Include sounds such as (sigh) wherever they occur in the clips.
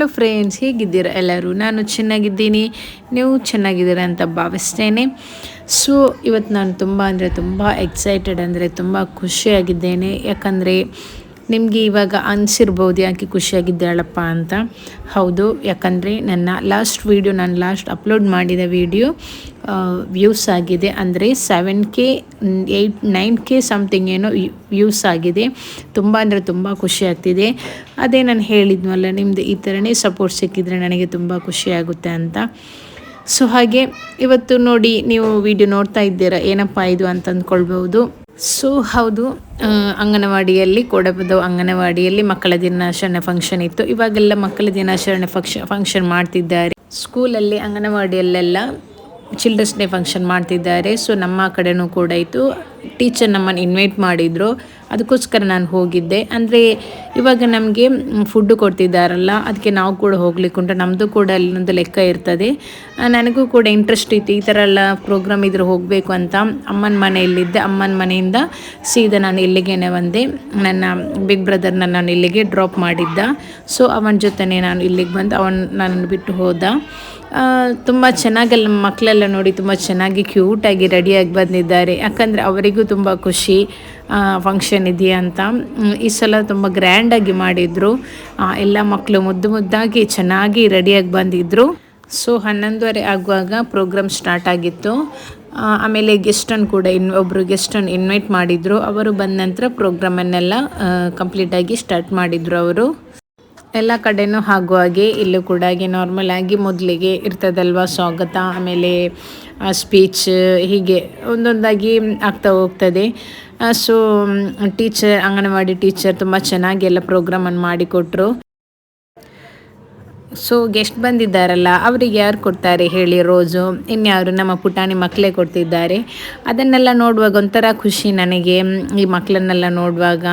Hello friends ಹೇಗಿದ್ದೀರಾ ಎಲ್ಲರೂ? ನಾನು ಚೆನ್ನಾಗಿದ್ದೀನಿ. ನೀವು ಚೆನ್ನಾಗಿದ್ದೀರಾ ಅಂತ ಭಾವಿಸ್ತೇನೆ. ಸೊ ಇವತ್ತು ನಾನು ತುಂಬ ಅಂದರೆ ತುಂಬ ಎಕ್ಸೈಟೆಡ್ ಅಂದರೆ ತುಂಬ ಖುಷಿಯಾಗಿದ್ದೇನೆ. ಯಾಕಂದರೆ ನಿಮಗೆ ಇವಾಗ ಅನಿಸಿರ್ಬೋದು ಯಾಕೆ ಖುಷಿಯಾಗಿದ್ದಾಳಪ್ಪ ಅಂತ. ಹೌದು, ಯಾಕಂದರೆ ನನ್ನ ಲಾಸ್ಟ್ ವೀಡಿಯೋ ನಾನು ಲಾಸ್ಟ್ ಅಪ್ಲೋಡ್ ಮಾಡಿದ ವೀಡಿಯೋ ವ್ಯೂಸ್ ಆಗಿದೆ. ಅಂದರೆ seven K eight nine K something ಏನೋ ವ್ಯೂಸ್ ಆಗಿದೆ. ತುಂಬ ಅಂದರೆ ತುಂಬ ಖುಷಿ ಆಗ್ತಿದೆ. ಅದೇ ನಾನು ಹೇಳಿದ್ನಲ್ಲ ನಿಮ್ಮದು ಈ ಥರನೇ ಸಪೋರ್ಟ್ ಸಿಕ್ಕಿದರೆ ನನಗೆ ತುಂಬ ಖುಷಿಯಾಗುತ್ತೆ ಅಂತ. ಸೊ ಹಾಗೆ, ಇವತ್ತು ನೋಡಿ ನೀವು ವಿಡಿಯೋ ನೋಡ್ತಾ ಇದ್ದೀರಾ, ಏನಪ್ಪ ಇದು ಅಂತ ಅಂದ್ಕೊಳ್ಬೋದು ಸೊ ಹೌದು. ಅಂಗನವಾಡಿಯಲ್ಲಿ, ಕೊಡಬದ ಅಂಗನವಾಡಿಯಲ್ಲಿ ಮಕ್ಕಳ ದಿನಾಚರಣೆ ಫಂಕ್ಷನ್ ಇತ್ತು. ಇವಾಗೆಲ್ಲ ಮಕ್ಕಳ ದಿನಾಚರಣೆ ಫಂಕ್ಷನ್ ಫಂಕ್ಷನ್ ಮಾಡ್ತಿದ್ದಾರೆ. ಸ್ಕೂಲಲ್ಲಿ ಅಂಗನವಾಡಿಯಲ್ಲೆಲ್ಲ ಚಿಲ್ಡ್ರನ್ಸ್ ಡೇ ಫಂಕ್ಷನ್ ಮಾಡ್ತಿದ್ದಾರೆ. ಸೊ ನಮ್ಮ ಕಡೆನೂ ಕೂಡ ಇತ್ತು. ಟೀಚರ್ ನಮ್ಮನ್ನು ಇನ್ವೈಟ್ ಮಾಡಿದರು. ಅದಕ್ಕೋಸ್ಕರ ನಾನು ಹೋಗಿದ್ದೆ. ಅಂದರೆ ಇವಾಗ ನಮಗೆ ಫುಡ್ಡು ಕೊಡ್ತಿದ್ದಾರಲ್ಲ, ಅದಕ್ಕೆ ನಾವು ಕೂಡ ಹೋಗ್ಲಿಕ್ಕೆ ಉಂಟು. ನಮ್ಮದು ಕೂಡ ಅಲ್ಲೊಂದು ಲೆಕ್ಕ ಇರ್ತದೆ. ನನಗೂ ಕೂಡ ಇಂಟ್ರೆಸ್ಟ್ ಇತ್ತು. ಈ ಥರ ಎಲ್ಲ ಪ್ರೋಗ್ರಾಮ್ ಇದ್ರೆ ಹೋಗಬೇಕು ಅಂತ ಅಮ್ಮನ ಮನೆಯಲ್ಲಿದ್ದೆ. ಅಮ್ಮನ ಮನೆಯಿಂದ ಸೀದಾ ನಾನು ಇಲ್ಲಿಗೇನೆ ಬಂದೆ. ನನ್ನ ಬಿಗ್ ಬ್ರದರ್ನ ನಾನು ಇಲ್ಲಿಗೆ ಡ್ರಾಪ್ ಮಾಡಿದ್ದ. ಸೊ ಅವನ ಜೊತೆನೇ ನಾನು ಇಲ್ಲಿಗೆ ಬಂದು ಅವನು ನನ್ನನ್ನು ಬಿಟ್ಟು ಹೋದ. ತುಂಬ ಚೆನ್ನಾಗೆಲ್ಲ ಮಕ್ಕಳೆಲ್ಲ ನೋಡಿ, ತುಂಬ ಚೆನ್ನಾಗಿ ಕ್ಯೂಟಾಗಿ ರೆಡಿಯಾಗಿ ಬಂದಿದ್ದಾರೆ. ಯಾಕಂದರೆ ಅವರಿಗೂ ತುಂಬ ಖುಷಿ ಫಂಕ್ಷನ್ ಇದೆಯಾ ಅಂತ. ಈ ಸಲ ತುಂಬ ಗ್ರ್ಯಾಂಡಾಗಿ ಮಾಡಿದರು. ಎಲ್ಲ ಮಕ್ಕಳು ಮುದ್ದು ಮುದ್ದಾಗಿ ಚೆನ್ನಾಗಿ ರೆಡಿಯಾಗಿ ಬಂದಿದ್ದರು ಸೊ ಹನ್ನೊಂದುವರೆ ಆಗುವಾಗ ಪ್ರೋಗ್ರಾಮ್ ಸ್ಟಾರ್ಟ್ ಆಗಿತ್ತು. ಆಮೇಲೆ ಗೆಸ್ಟನ್ನು ಕೂಡ ಇನ್ ಒಬ್ಬರು ಗೆಸ್ಟನ್ನು ಇನ್ವೈಟ್ ಮಾಡಿದರು. ಅವರು ಬಂದ ನಂತರ ಪ್ರೋಗ್ರಾಮನ್ನೆಲ್ಲ ಕಂಪ್ಲೀಟಾಗಿ ಸ್ಟಾರ್ಟ್ ಮಾಡಿದರು ಅವರು. ಎಲ್ಲ ಕಡೆನೂ ಹಾಗೂ ಹಾಗೆ, ಇಲ್ಲೂ ಕೂಡ ಹಾಗೆ ನಾರ್ಮಲ್ ಆಗಿ ಮೊದಲಿಗೆ ಇರ್ತದಲ್ವ ಸ್ವಾಗತ, ಆಮೇಲೆ ಸ್ಪೀಚ್ ಹೀಗೆ ಒಂದೊಂದಾಗಿ ಆಗ್ತಾ ಹೋಗ್ತದೆ. ಸೊ ಟೀಚರ್ ಅಂಗನವಾಡಿ ಟೀಚರ್ ತುಂಬ ಚೆನ್ನಾಗಿ ಎಲ್ಲ ಪ್ರೋಗ್ರಾಮನ್ನು ಮಾಡಿಕೊಟ್ರು. ಸೊ ಗೆಸ್ಟ್ ಬಂದಿದ್ದಾರಲ್ಲ, ಅವರಿಗೆ ಯಾರು ಕೊಡ್ತಾರೆ ಹೇಳಿ ರೋಸು ಇನ್ಯಾರು ನಮ್ಮ ಪುಟಾಣಿ ಮಕ್ಕಳೇ ಕೊಡ್ತಿದ್ದಾರೆ. ಅದನ್ನೆಲ್ಲ ನೋಡುವಾಗ ಒಂಥರ ಖುಷಿ ನನಗೆ. ಈ ಮಕ್ಕಳನ್ನೆಲ್ಲ ನೋಡುವಾಗ,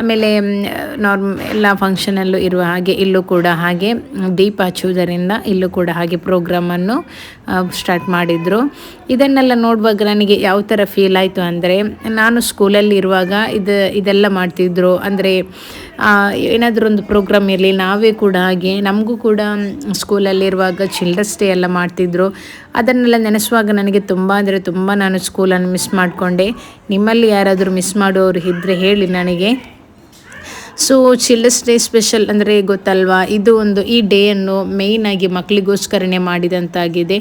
ಆಮೇಲೆ ನಾರ್ಮ್ ಎಲ್ಲ ಫಂಕ್ಷನಲ್ಲೂ ಇರುವ ಹಾಗೆ, ಇಲ್ಲೂ ಕೂಡ ಹಾಗೆ, ದೀಪ ಹಚ್ಚುವುದರಿಂದ ಇಲ್ಲೂ ಕೂಡ ಹಾಗೆ ಪ್ರೋಗ್ರಾಮನ್ನು ಸ್ಟಾರ್ಟ್ ಮಾಡಿದರು. ಇದನ್ನೆಲ್ಲ ನೋಡುವಾಗ ನನಗೆ ಯಾವ ಥರ ಫೀಲ್ ಆಯಿತು ಅಂದರೆ, ನಾನು ಸ್ಕೂಲಲ್ಲಿ ಇರುವಾಗ ಇದು, ಇದೆಲ್ಲ ಮಾಡ್ತಿದ್ರು. ಅಂದರೆ ಏನಾದರೂ ಒಂದು ಪ್ರೋಗ್ರಾಮ್ ಇರಲಿ, ನಾವೇ ಕೂಡ ಹಾಗೆ, ನಮಗೂ ಸ್ಕೂಲಲ್ಲಿರುವಾಗ ಚಿಲ್ಡ್ರನ್ಸ್ ಡೇ ಎಲ್ಲ ಮಾಡ್ತಿದ್ರು. ಅದನ್ನೆಲ್ಲ ನೆನೆಸುವಾಗ ನನಗೆ ತುಂಬ ಅಂದರೆ ತುಂಬ ನಾನು ಸ್ಕೂಲನ್ನು ಮಿಸ್ ಮಾಡಿಕೊಂಡೆ. ನಿಮ್ಮಲ್ಲಿ ಯಾರಾದರೂ ಮಿಸ್ ಮಾಡೋರು ಇದ್ದರೆ ಹೇಳಿ ನನಗೆ. ಸೊ ಚಿಲ್ಡ್ರನ್ಸ್ ಡೇ ಸ್ಪೆಷಲ್ ಅಂದರೆ ಗೊತ್ತಲ್ವಾ? ಇದು ಒಂದು ಈ ಡೇಯನ್ನು ಮೇಯ್ನಾಗಿ ಮಕ್ಕಳಿಗೋಸ್ಕರನೇ ಮಾಡಿದಂತಾಗಿದೆ.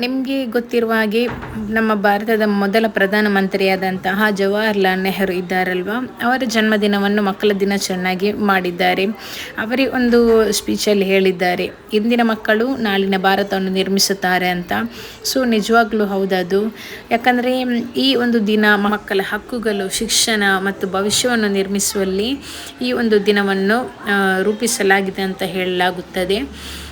ನಿಮಗೆ ಗೊತ್ತಿರುವ ಹಾಗೆ ನಮ್ಮ ಭಾರತದ ಮೊದಲ ಪ್ರಧಾನಮಂತ್ರಿಯಾದಂತಹ ಜವಾಹರ್ಲಾಲ್ ನೆಹರು ಇದ್ದಾರಲ್ವ? ಅವರ ಜನ್ಮದಿನವನ್ನು ಮಕ್ಕಳ ದಿನ ಚೆನ್ನಾಗಿ ಮಾಡಿದ್ದಾರೆ. ಅವರೇ ಒಂದು ಸ್ಪೀಚಲ್ಲಿ ಹೇಳಿದ್ದಾರೆ. ಇಂದಿನ ಮಕ್ಕಳು ನಾಳಿನ ಭಾರತವನ್ನು ನಿರ್ಮಿಸುತ್ತಾರೆ ಅಂತ. ಸೊ, ನಿಜವಾಗ್ಲೂ ಹೌದದು ಯಾಕಂದರೆ, ಈ ಒಂದು ದಿನ ಮಕ್ಕಳ ಹಕ್ಕುಗಳು, ಶಿಕ್ಷಣ ಮತ್ತು ಭವಿಷ್ಯವನ್ನು ನಿರ್ಮಿಸುವಲ್ಲಿ ಈ ಒಂದು ದಿನವನ್ನು ರೂಪಿಸಲಾಗಿದೆ ಅಂತ ಹೇಳಲಾಗುತ್ತದೆ.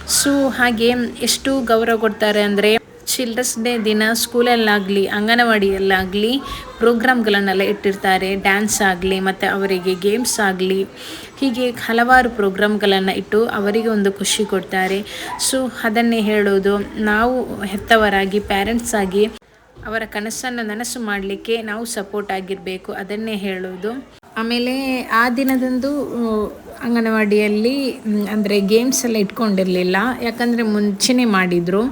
ಸೊ, ಹಾಗೆ ಎಷ್ಟು ಗೌರವ ಕೊಡ್ತಾರೆ ಅಂದರೆ ಚಿಲ್ಡ್ರನ್ಸ್ ಡೇ ದಿನ ಸ್ಕೂಲಲ್ಲಾಗಲಿ, ಅಂಗನವಾಡಿಯಲ್ಲಾಗಲಿ, ಪ್ರೋಗ್ರಾಮ್ಗಳನ್ನೆಲ್ಲ ಇಟ್ಟಿರ್ತಾರೆ. ಡ್ಯಾನ್ಸ್ ಆಗಲಿ, ಮತ್ತು ಅವರಿಗೆ ಗೇಮ್ಸ್ ಆಗಲಿ, ಹೀಗೆ ಹಲವಾರು ಪ್ರೋಗ್ರಾಮ್ಗಳನ್ನು ಇಟ್ಟು ಅವರಿಗೆ ಒಂದು ಖುಷಿ ಕೊಡ್ತಾರೆ. ಸೊ ಅದನ್ನೇ ಹೇಳೋದು, ನಾವು ಹೆತ್ತವರಾಗಿ ಪ್ಯಾರೆಂಟ್ಸ್ ಆಗಿ ಅವರ ಕನಸನ್ನು ನನಸು ಮಾಡಲಿಕ್ಕೆ ನಾವು ಸಪೋರ್ಟ್ ಆಗಿರಬೇಕು, ಅದನ್ನೇ ಹೇಳೋದು. ಆಮೇಲೆ ಆ ದಿನದಂದು ಅಂಗನವಾಡಿಯಲ್ಲಿ ಅಂದರೆ ಗೇಮ್ಸ್ ಎಲ್ಲ ಇಟ್ಕೊಂಡಿರಲಿಲ್ಲ. ಯಾಕಂದರೆ ಮುಂಚೆನೆ ಮಾಡಿದರು.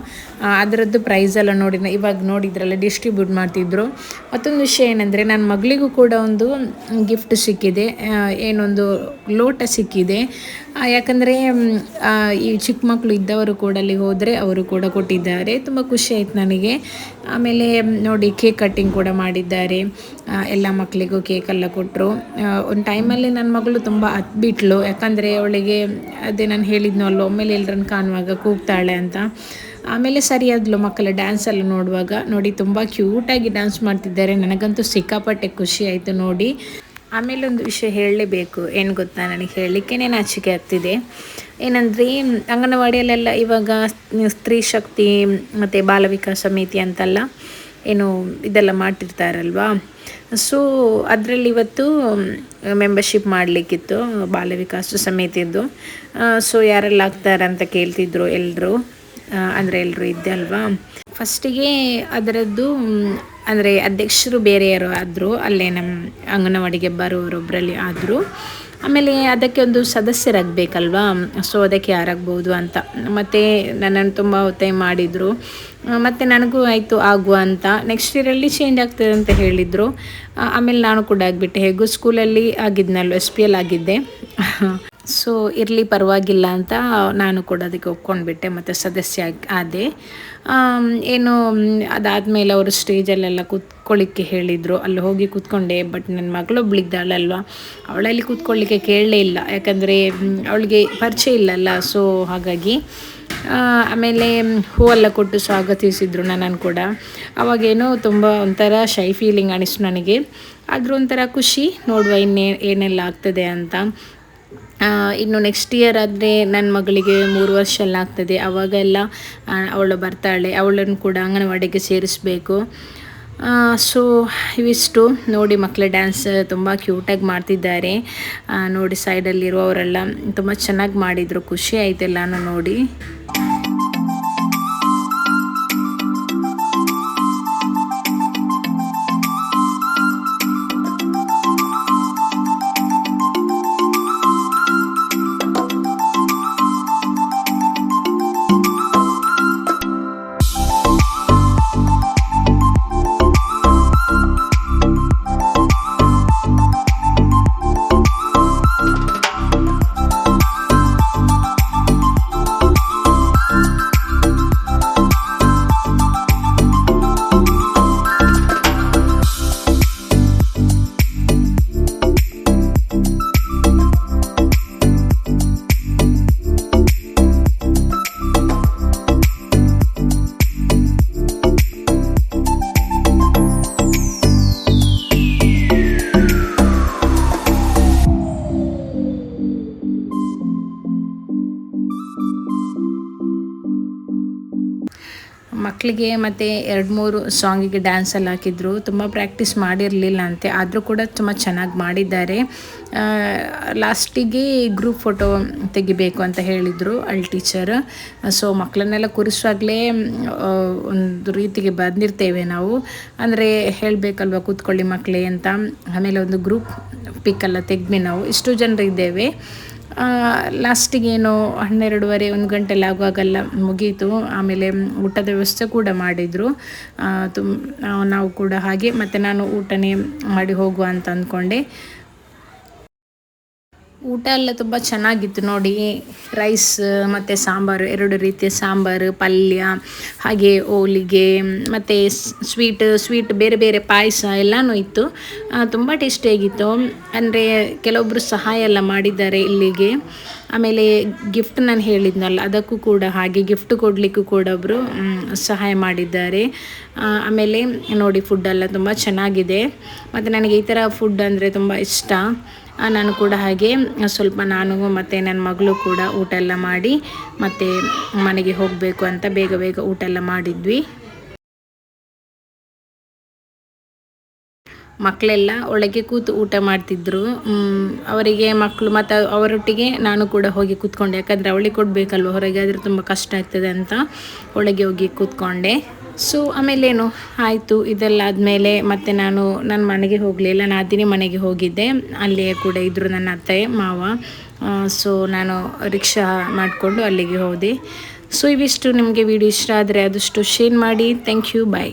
ಅದರದ್ದು ಪ್ರೈಸ್ ಎಲ್ಲ ನೋಡಿ ಇವಾಗ ನೋಡಿದ್ರಲ್ಲ ಡಿಸ್ಟ್ರಿಬ್ಯೂಟ್ ಮಾಡ್ತಿದ್ರು. ಮತ್ತೊಂದು ವಿಷಯ ಏನಂದರೆ ನನ್ನ ಮಗಳಿಗೂ ಕೂಡ ಒಂದು ಗಿಫ್ಟ್ ಸಿಕ್ಕಿದೆ. ಏನೊಂದು ಲೋಟ ಸಿಕ್ಕಿದೆ. ಯಾಕಂದರೆ ಈ ಚಿಕ್ಕ ಮಕ್ಕಳು ಇದ್ದವರು ಕೂಡ ಅಲ್ಲಿ ಹೋದರೆ ಅವರು ಕೂಡ ಕೊಟ್ಟಿದ್ದಾರೆ. ತುಂಬ ಖುಷಿ ಆಯಿತು ನನಗೆ. ಆಮೇಲೆ ನೋಡಿ ಕೇಕ್ ಕಟ್ಟಿಂಗ್ ಕೂಡ ಮಾಡಿದ್ದಾರೆ. ಎಲ್ಲ ಮಕ್ಕಳಿಗೂ ಕೇಕೆಲ್ಲ ಕೊಟ್ಟರು ಒಂದು ಟೈಮಲ್ಲಿ ನನ್ನ ಮಗಳು ತುಂಬ ಹತ್ಬಿಟ್ಲು ಯಾಕಂದರೆ ಅವಳಿಗೆ ಅದೇ ನಾನು ಹೇಳಿದ್ನೋ ಅಲ್ಲೋ, ಒಮ್ಮೆಲೆ ಎಲ್ಲರನ್ನು ಕಾಣುವಾಗ ಕೂಗ್ತಾಳೆ ಅಂತ. ಆಮೇಲೆ ಸರಿಯಾದ್ಲು ಮಕ್ಕಳ ಡ್ಯಾನ್ಸ್ ಎಲ್ಲ ನೋಡುವಾಗ. ನೋಡಿ, ತುಂಬ ಕ್ಯೂಟಾಗಿ ಡ್ಯಾನ್ಸ್ ಮಾಡ್ತಿದ್ದಾರೆ. ನನಗಂತೂ ಸಿಕ್ಕಾಪಟ್ಟೆ ಖುಷಿ ಆಯಿತು ನೋಡಿ. ಆಮೇಲೆ ಒಂದು ವಿಷಯ ಹೇಳಲೇಬೇಕು. ಏನು ಗೊತ್ತಾ ನನಗೆ ಹೇಳಲಿಕ್ಕೆ? ನಾಚಿಕೆ ಆಗ್ತಿದೆ? ಏನಂದರೆ, ಅಂಗನವಾಡಿಯಲ್ಲೆಲ್ಲ ಇವಾಗ ಸ್ತ್ರೀ ಶಕ್ತಿ ಮತ್ತು ಬಾಲ ವಿಕಾಸ ಸಮಿತಿ ಅಂತೆಲ್ಲ, ಏನು ಇದೆಲ್ಲ ಮಾಡ್ತಿರ್ತಾರಲ್ವಾ? ಸೊ ಅದರಲ್ಲಿ ಇವತ್ತು ಮೆಂಬರ್ಶಿಪ್ ಮಾಡಲಿಕ್ಕಿತ್ತು ಬಾಲ ವಿಕಾಸ ಸಮಿತಿದ್ದು ಸೊ ಯಾರೆಲ್ಲ ಆಗ್ತಾರೆ ಅಂತ ಕೇಳ್ತಿದ್ರು ಎಲ್ಲರೂ ಅಂದರೆ ಎಲ್ಲರೂ ಇದ್ದೆ ಅಲ್ವಾ? ಫಸ್ಟಿಗೆ ಅದರದ್ದು ಅಂದರೆ ಅಧ್ಯಕ್ಷರು ಬೇರೆಯವರು ಆದರು ಅಲ್ಲೇ ನಮ್ಮ ಅಂಗನವಾಡಿಗೆ ಬರೋರೊಬ್ಬರಲ್ಲಿ ಆದರು. ಆಮೇಲೆ ಅದಕ್ಕೆ ಒಂದು ಸದಸ್ಯರಾಗಬೇಕಲ್ವಾ? ಸೊ ಅದಕ್ಕೆ ಯಾರಾಗ್ಬೋದು ಅಂತ. ಮತ್ತು ನನ್ನನ್ನು ತುಂಬ ಒತ್ತಾಯ ಮಾಡಿದರು. ಮತ್ತು ನನಗೂ ಆಯಿತು, ಆಗುವ ಅಂತ. ನೆಕ್ಸ್ಟ್ ಇಯರಲ್ಲಿ ಚೇಂಜ್ ಆಗ್ತದೆ ಅಂತ ಹೇಳಿದರು. ಆಮೇಲೆ ನಾನು ಕೂಡ ಆಗಿಬಿಟ್ಟೆ. ಹೇಗೂ ಸ್ಕೂಲಲ್ಲಿ ಆಗಿದ್ನಲ್ವ ಎಸ್ ಪಿ ಎಲ್ ಆಗಿದ್ದೆ. (laughs) ಸೊ ಇರಲಿ ಪರವಾಗಿಲ್ಲ ಅಂತ ನಾನು ಕೂಡ ಅದಕ್ಕೆ ಒಪ್ಕೊಂಡ್ಬಿಟ್ಟೆ, ಮತ್ತು ಸದಸ್ಯ ಆದೆ. ಏನು, ಅದಾದಮೇಲೆ ಅವರು ಸ್ಟೇಜಲ್ಲೆಲ್ಲ ಕೂತ್ಕೊಳ್ಳಿಕ್ಕೆ ಹೇಳಿದರು. ಅಲ್ಲಿ ಹೋಗಿ ಕೂತ್ಕೊಂಡೆ, ಬಟ್ ನನ್ನ ಮಗಳು ಬಿಳಿದ್ದಾಳಲ್ವಾ ಅವಳಲ್ಲಿ ಕೂತ್ಕೊಳ್ಳಿಕ್ಕೆ ಕೇಳಲೇ ಇಲ್ಲ. ಯಾಕಂದರೆ ಅವಳಿಗೆ ಪರಿಚಯ ಇಲ್ಲಲ್ಲ, ಸೊ ಹಾಗಾಗಿ ಆಮೇಲೆ ಹೂವೆಲ್ಲ ಕೊಟ್ಟು ಸ್ವಾಗತಿಸಿದ್ರು ನನ್ನನ್ನು ಕೂಡ. ಅವಾಗೇನೋ ತುಂಬ ಒಂಥರ ಶೈ ಫೀಲಿಂಗ್ ಅನಿಸ್ತು ನನಗೆ. ಆದರೂ ಒಂಥರ ಖುಷಿ, ನೋಡುವ ಇನ್ನೇ ಏನೆಲ್ಲ ಆಗ್ತದೆ ಅಂತ. ಇನ್ನು ನೆಕ್ಸ್ಟ್ ಇಯರ್ ಆದರೆ ನನ್ನ ಮಗಳಿಗೆ ಮೂರು ವರ್ಷ ಎಲ್ಲ ಆಗ್ತದೆ. ಅವಾಗೆಲ್ಲ ಅವಳು ಬರ್ತಾಳೆ, ಅವಳನ್ನು ಕೂಡ ಅಂಗನವಾಡಿಗೆ ಸೇರಿಸಬೇಕು. ಸೊ ಇವಿಷ್ಟು. ನೋಡಿ ಮಕ್ಕಳ ಡ್ಯಾನ್ಸ್ ತುಂಬ ಕ್ಯೂಟಾಗಿ ಮಾಡ್ತಿದ್ದಾರೆ. ನೋಡಿ ಸೈಡಲ್ಲಿರುವವರೆಲ್ಲ ತುಂಬ ಚೆನ್ನಾಗಿ ಮಾಡಿದರು. ಖುಷಿ ಆಯಿತು ಎಲ್ಲನೂ ನೋಡಿ. ಮಕ್ಕಳಿಗೆ ಮತ್ತು ಎರಡು ಮೂರು ಸಾಂಗಿಗೆ ಡ್ಯಾನ್ಸಲ್ಲಿ ಹಾಕಿದ್ರು, ತುಂಬ ಪ್ರಾಕ್ಟೀಸ್ ಮಾಡಿರಲಿಲ್ಲ ಅಂತೆ ಆದರೂ ಕೂಡ ತುಂಬ ಚೆನ್ನಾಗಿ ಮಾಡಿದ್ದಾರೆ. ಲಾಸ್ಟಿಗೆ ಗ್ರೂಪ್ ಫೋಟೋ ತೆಗಿಬೇಕು ಅಂತ ಹೇಳಿದರು ಅಲ್ಲಿ ಟೀಚರ್ ಸೊ ಮಕ್ಕಳನ್ನೆಲ್ಲ ಕೂರಿಸುವಾಗಲೇ ಒಂದು ರೀತಿಗೆ ಬಂದಿರ್ತೇವೆ ನಾವು. ಅಂದರೆ ಹೇಳಬೇಕಲ್ವ, ಕೂತ್ಕೊಳ್ಳಿ ಮಕ್ಕಳೇ ಅಂತ. ಆಮೇಲೆ ಒಂದು ಗ್ರೂಪ್ ಪಿಕ್ಕೆಲ್ಲ ತೆಗ್ದು ನಾವು. ಇಷ್ಟು ಜನರು ಇದ್ದೇವೆ ಲಾಸ್ಟಿಗೇನು ಹನ್ನೆರಡುವರೆ, ಒಂದು ಗಂಟೆಲ್ಲ ಆಗುವಾಗೆಲ್ಲ ಮುಗೀತು. ಆಮೇಲೆ ಊಟದ ವ್ಯವಸ್ಥೆ ಕೂಡ ಮಾಡಿದರು. ತುಮ್ ನಾವು ಕೂಡ ಹಾಗೆ, ಮತ್ತು ನಾನು ಊಟನೇ ಮಾಡಿ ಹೋಗುವ ಅಂತ ಅಂದ್ಕೊಂಡೆ. ಊಟ ಎಲ್ಲ ತುಂಬ ಚೆನ್ನಾಗಿತ್ತು ನೋಡಿ. ರೈಸ್ ಮತ್ತು ಸಾಂಬಾರು, ಎರಡು ರೀತಿಯ ಸಾಂಬಾರು, ಪಲ್ಯ, ಹಾಗೆ ಹೋಳಿಗೆ, ಮತ್ತು ಸ್ವೀಟ್ ಸ್ವೀಟ್ ಬೇರೆ ಬೇರೆ ಪಾಯಸ ಎಲ್ಲನೂ ಇತ್ತು. ತುಂಬ ಟೇಸ್ಟಿಯಾಗಿತ್ತು ಅಂದರೆ ಕೆಲವೊಬ್ಬರು ಸಹಾಯ ಎಲ್ಲ ಮಾಡಿದ್ದಾರೆ ಇಲ್ಲಿಗೆ. ಆಮೇಲೆ ಗಿಫ್ಟ್ ನಾನು ಹೇಳಿದ್ನಲ್ಲ, ಅದಕ್ಕೂ ಕೂಡ ಹಾಗೆ ಗಿಫ್ಟ್ ಕೊಡಲಿಕ್ಕೂ ಕೂಡ ಒಬ್ಬರು ಸಹಾಯ ಮಾಡಿದ್ದಾರೆ. ಆಮೇಲೆ ನೋಡಿ ಫುಡ್ಡೆಲ್ಲ ತುಂಬ ಚೆನ್ನಾಗಿದೆ. ಮತ್ತು ನನಗೆ ಈ ಥರ ಫುಡ್ ಅಂದರೆ ತುಂಬ ಇಷ್ಟ. ನಾನು ಕೂಡ ಹಾಗೆ ಸ್ವಲ್ಪ ನಾನು ಮತ್ತು ನನ್ನ ಮಗಳು ಕೂಡ ಊಟ ಎಲ್ಲ ಮಾಡಿ ಮತ್ತು ಮನೆಗೆ ಹೋಗಬೇಕು ಅಂತ ಬೇಗ ಬೇಗ ಊಟ ಎಲ್ಲ ಮಾಡಿದ್ವಿ. ಮಕ್ಕಳೆಲ್ಲ ಒಳಗೆ ಕೂತು ಊಟ ಮಾಡ್ತಿದ್ರು. ಅವರಿಗೆ ಮಕ್ಕಳು ಮತ್ತು ಅವರೊಟ್ಟಿಗೆ ನಾನು ಕೂಡ ಹೋಗಿ ಕೂತ್ಕೊಂಡೆ. ಯಾಕಂದರೆ ಅವಳಿಗೆ ಕೊಡಬೇಕಲ್ವ? ಹೊರಗೆ ಆದರೆ ತುಂಬ ಕಷ್ಟ ಆಗ್ತದೆ ಅಂತ ಒಳಗೆ ಹೋಗಿ ಕೂತ್ಕೊಂಡೆ. ಸೊ ಆಮೇಲೇನು? ಆಯಿತು ಇದೆಲ್ಲ ಆದಮೇಲೆ ಮತ್ತೆ ನಾನು ನನ್ನ ಮನೆಗೆ ಹೋಗಲಿಲ್ಲ ನಾದಿನಿ ಮನೆಗೆ ಹೋಗಿದ್ದೆ. ಅಲ್ಲಿಯೇ ಕೂಡ ಇದ್ದರು ನನ್ನ ಅತ್ತೆ, ಮಾವ. ಸೊ ನಾನು ರಿಕ್ಷಾ ಮಾಡಿಕೊಂಡು ಅಲ್ಲಿಗೆ ಹೋದೆ. ಸೊ ಇವಿಷ್ಟು ನಿಮಗೆ ವಿಡಿಯೋ ಇಷ್ಟ ಆದರೆ ಆದಷ್ಟು ಶೇರ್ ಮಾಡಿ. Thank you bye